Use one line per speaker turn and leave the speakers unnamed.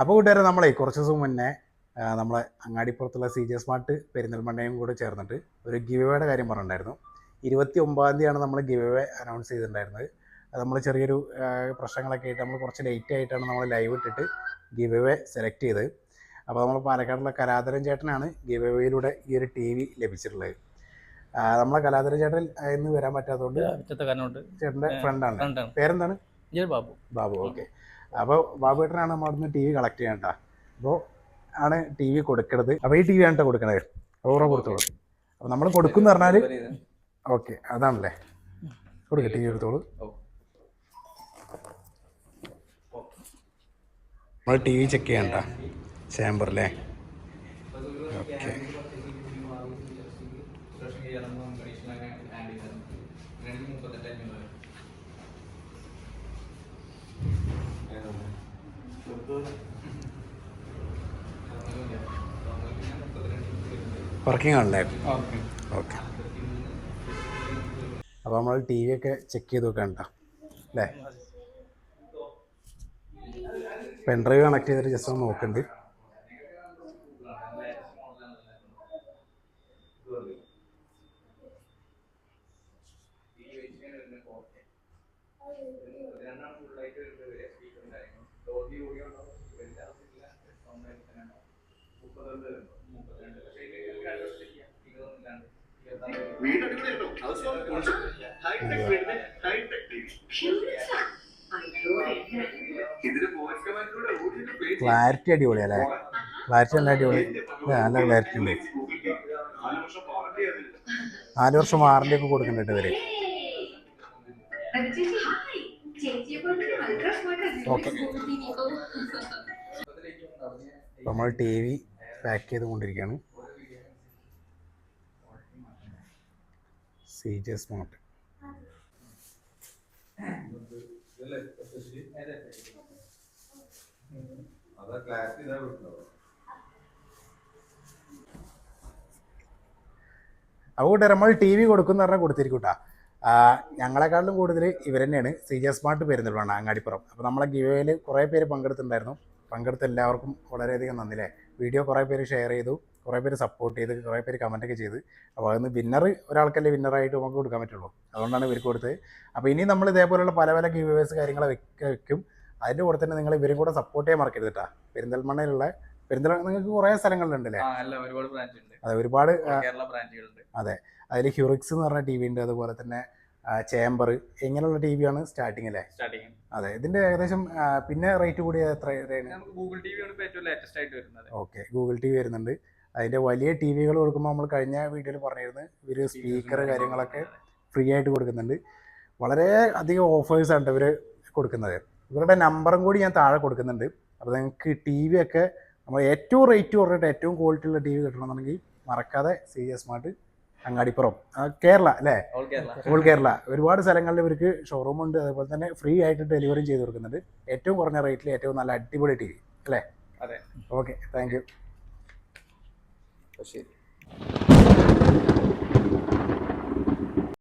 അപ്പോൾ കൂട്ടുകാരെ നമ്മളെ കുറച്ച് ദിവസം മുന്നേ നമ്മളെ അങ്ങാടിപ്പുറത്തുള്ള സി ജി സ്മാർട്ട് പെരിന്തൽമണ്ണയും കൂടെ ചേർന്നിട്ട് ഒരു ഗിവ് വേയുടെ കാര്യം പറഞ്ഞിട്ടുണ്ടായിരുന്നു. ഇരുപത്തി ഒമ്പതാം തീയതിയാണ് നമ്മൾ ഗിവ് അനൗൺസ് ചെയ്തിട്ടുണ്ടായിരുന്നത്. അത് നമ്മൾ ചെറിയൊരു പ്രശ്നങ്ങളൊക്കെ ആയിട്ട് നമ്മൾ കുറച്ച് ലേറ്റ് ആയിട്ടാണ് നമ്മൾ ലൈവ് ഇട്ടിട്ട് ഗിവ് വേ സെലക്ട് ചെയ്തത്. അപ്പോൾ നമ്മൾ പാലക്കാടുള്ള കലാതരൻ ചേട്ടനാണ് ഗിവ് വേയിലൂടെ ഈ ഒരു ടി വി ലഭിച്ചിട്ടുള്ളത്. നമ്മളെ കലാധരൻ ചേട്ടൻ ഇന്ന് വരാൻ പറ്റാത്തതുകൊണ്ട് ചേട്ടന്റെ ഫ്രണ്ടാണ് പേരെന്താണ്?
ബാബു.
ബാബു ഓക്കെ അപ്പോൾ ബാബു ഏട്ടനാണ് നമ്മൾ അവിടുന്ന് ടി വി കളക്ട് ചെയ്യാൻ കേട്ടോ അപ്പോൾ ആണ് ടി വി കൊടുക്കണത്. അപ്പോൾ ഈ ടി വി ആണ് കൊടുക്കണത്. ഓറ കൊടുത്തോളൂ. അപ്പോൾ നമ്മൾ കൊടുക്കും എന്ന് പറഞ്ഞാൽ ഓക്കെ അതാണല്ലേ. കൊടുക്കുക ടി വി എടുത്തോളൂ നമ്മൾ ടി വി ചെക്ക് കേട്ടോ അല്ലേ ഓക്കെ. വർക്കിംഗ് ആണല്ലേ? ഓക്കെ അപ്പോൾ നമ്മൾ ടി വി ഒക്കെ ചെക്ക് ചെയ്ത് നോക്കണ്ട അല്ലേ? പെൻഡ്രൈവ് കണക്ട് ചെയ്തിട്ട് ജസ്റ്റ് ഒന്ന് നോക്കുന്നുണ്ട് ക്ലാരിറ്റി അടിപൊളിയല്ലേ? ക്ലാരിറ്റി നല്ല അടിപൊളി. നല്ല ക്ലാരിറ്റി ഉണ്ട്. നാല് വർഷം വാറണ്ടി ഒക്കെ കൊടുക്കുന്നുണ്ട്
ഇവർ.
ഓക്കെ നമ്മൾ ടി വി പാക്ക് ചെയ്തുകൊണ്ടിരിക്കുകയാണ്. സി സ്മാർട്ട് അതുകൊണ്ട് നമ്മൾ ടി വി കൊടുക്കുന്ന പറഞ്ഞാൽ കൊടുത്തിരിക്കൂട്ടാ ഞങ്ങളെക്കാളും കൂടുതൽ ഇവർ തന്നെയാണ് C J smart Perinthalmanna Angadippuram. അപ്പോൾ നമ്മളെ ഗിവേയിൽ കുറേ പേര് പങ്കെടുത്തിട്ടുണ്ടായിരുന്നു. പങ്കെടുത്ത എല്ലാവർക്കും വളരെയധികം നന്ദി അല്ലേ വീഡിയോ കുറേ പേര് ഷെയർ ചെയ്തു കുറേ പേര് സപ്പോർട്ട് ചെയ്ത് കുറേ പേര് കമന്റൊക്കെ ചെയ്ത്. അപ്പോൾ അതിന് വിന്നർ ഒരാൾക്കല്ലേ വിന്നറായിട്ട് നമുക്ക് കൊടുക്കാൻ പറ്റുള്ളൂ. അതുകൊണ്ടാണ് ഇവർക്ക് കൊടുത്തത്. അപ്പോൾ ഇനി നമ്മൾ ഇതേപോലെയുള്ള പല പല ഗീവേഴ്സ് കാര്യങ്ങളെ വെക്ക. അതിന്റെ കൂടെ തന്നെ നിങ്ങൾ ഇവരും കൂടെ സപ്പോർട്ട് ചെയ്യാൻ മറക്കരുത് കേട്ടോ പെരിന്തൽമണ്ണയിലുള്ള പെരിന്തൽമണ്ണ നിങ്ങൾക്ക് കുറേ
സ്ഥലങ്ങളുണ്ട് അല്ലേ ഒരുപാട്
അതെ ഒരുപാട്
ബ്രാഞ്ചുകളുണ്ട്
അതിൽ ഹ്യൂറിക്സ് എന്ന് പറഞ്ഞ ടി വി ഉണ്ട്. അതുപോലെ തന്നെ ചേംബർ ഇങ്ങനെയുള്ള ടി വിയാണ് സ്റ്റാർട്ടിങ് അല്ലേ? അതെ ഇതിന്റെ ഏകദേശം പിന്നെ റേറ്റ് കൂടി എത്ര
ഗൂഗിൾ ടി ഏറ്റവും ലേറ്റസ്റ്റ് ആയിട്ട് വരുന്നത്.
ഓക്കെ ഗൂഗിൾ ടി വി വരുന്നുണ്ട്. അതിന്റെ വലിയ ടി വികൾ കൊടുക്കുമ്പോൾ നമ്മൾ കഴിഞ്ഞ വീഡിയോയിൽ പറഞ്ഞിരുന്നു ഇവർ സ്പീക്കർ കാര്യങ്ങളൊക്കെ ഫ്രീ ആയിട്ട് കൊടുക്കുന്നുണ്ട്. വളരെ അധികം ഓഫേഴ്സ് ആണ് ഇവർ കൊടുക്കുന്നത്. ഇവരുടെ നമ്പറും കൂടി ഞാൻ താഴെ കൊടുക്കുന്നുണ്ട്. അപ്പോൾ നിങ്ങൾക്ക് ടി വി ഒക്കെ നമ്മൾ ഏറ്റവും റേറ്റ് കുറഞ്ഞിട്ട് ഏറ്റവും ക്വാളിറ്റി ഉള്ള ടി വി കിട്ടണമെന്നുണ്ടെങ്കിൽ മറക്കാതെ C S smart Angadippuram. Kerala അല്ലേ?
ഓൾ കേരള.
ഒരുപാട് സ്ഥലങ്ങളിൽ ഇവർക്ക് ഷോറൂം ഉണ്ട്. അതേപോലെ തന്നെ ഫ്രീ ആയിട്ട് ഡെലിവറി ചെയ്ത് കൊടുക്കുന്നുണ്ട്. ഏറ്റവും കുറഞ്ഞ റേറ്റിൽ ഏറ്റവും നല്ല അടിപൊളി ടി വി അല്ലേ?
അതെ.
ഓക്കെ താങ്ക് യു
ശരി.